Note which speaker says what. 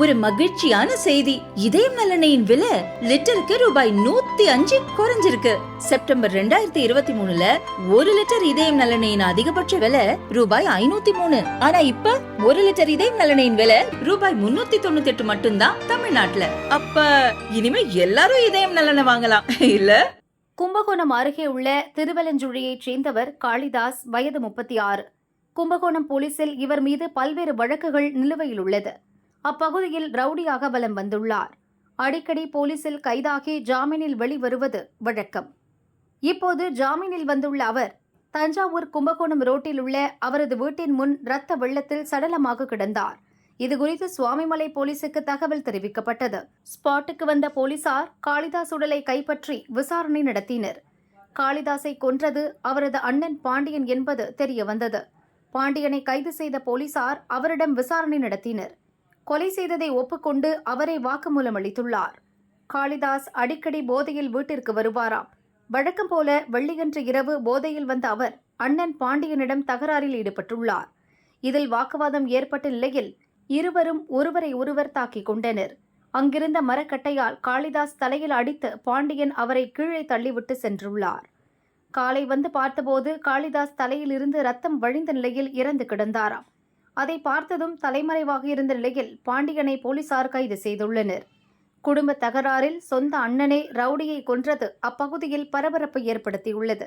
Speaker 1: ஒரு மகிழ்ச்சியான செய்தி. இதயம் நலனையின் விலை லிட்டருக்கு ரூபாய் நூத்தி அஞ்சு குறைஞ்சிருக்கு. செப்டம்பர் ரெண்டாயிரத்தி இருபத்தி மூணுல ஒரு லிட்டர் இதயம் நலனையின் அதிகபட்ச விலை ரூபாய் ஐநூத்தி மூணு. ஆனா இப்ப ஒரு லிட்டர் இதயம் நலனையின் விலை ரூபாய் முன்னூத்தி தொண்ணூத்தி எட்டு மட்டும்தான் தமிழ்நாட்டுல. அப்ப இனிமே எல்லாரும் இதயம் நலனை வாங்கலாம். இல்ல?
Speaker 2: கும்பகோணம் அருகே உள்ள திருவலஞ்சுழியைச் சேர்ந்தவர் காளிதாஸ் வயது முப்பத்தி ஆறு. கும்பகோணம் போலீசில் இவர் மீது பல்வேறு வழக்குகள் நிலுவையில் உள்ளது. அப்பகுதியில் ரவுடியாக வலம் வந்துள்ளார். அடிக்கடி போலீசில் கைதாகி ஜாமீனில் வெளிவருவது வழக்கம். இப்போது ஜாமீனில் வந்துள்ள அவர் தஞ்சாவூர் கும்பகோணம் ரோட்டில் உள்ள அவரது வீட்டின் முன் இரத்த வெள்ளத்தில் சடலமாக கிடந்தார். இதுகுறித்து சுவாமிமலை போலீசுக்கு தகவல் தெரிவிக்கப்பட்டது. ஸ்பாட்டுக்கு வந்த போலீசார் காளிதாஸ் உடலை கைப்பற்றி விசாரணை நடத்தினர். காளிதாஸை கொன்றது அவரது அண்ணன் பாண்டியன் என்பது தெரியவந்தது. பாண்டியனை கைது செய்த போலீசார் அவரிடம் விசாரணை நடத்தினர். கொலை செய்ததை ஒப்புக்கொண்டு அவரை வாக்குமூலம் அளித்துள்ளார். காளிதாஸ் அடிக்கடி போதையில் வீட்டிற்கு வருவாராம். வழக்கம் போல வெள்ளியன்று இரவு போதையில் வந்த அவர் அண்ணன் பாண்டியனிடம் தகராறில் ஈடுபட்டுள்ளார். இதில் வாக்குவாதம் ஏற்பட்ட நிலையில் இருவரும் ஒருவரை ஒருவர் தாக்கிக் கொண்டனர். அங்கிருந்த மரக்கட்டையால் காளிதாஸ் தலையில் அடித்து பாண்டியன் அவரை கீழே தள்ளிவிட்டு சென்றுள்ளார். காலை வந்து பார்த்தபோது காளிதாஸ் தலையிலிருந்து ரத்தம் வழிந்த நிலையில் இறந்து கிடந்தாராம். அதை பார்த்ததும் தலைமறைவாக இருந்த நிலையில் பாண்டியனை போலீசார் கைது செய்துள்ளனர். குடும்ப தகராறில் சொந்த அண்ணனே ரவுடியை கொன்றது அப்பகுதியில் பரபரப்பை ஏற்படுத்தியுள்ளது.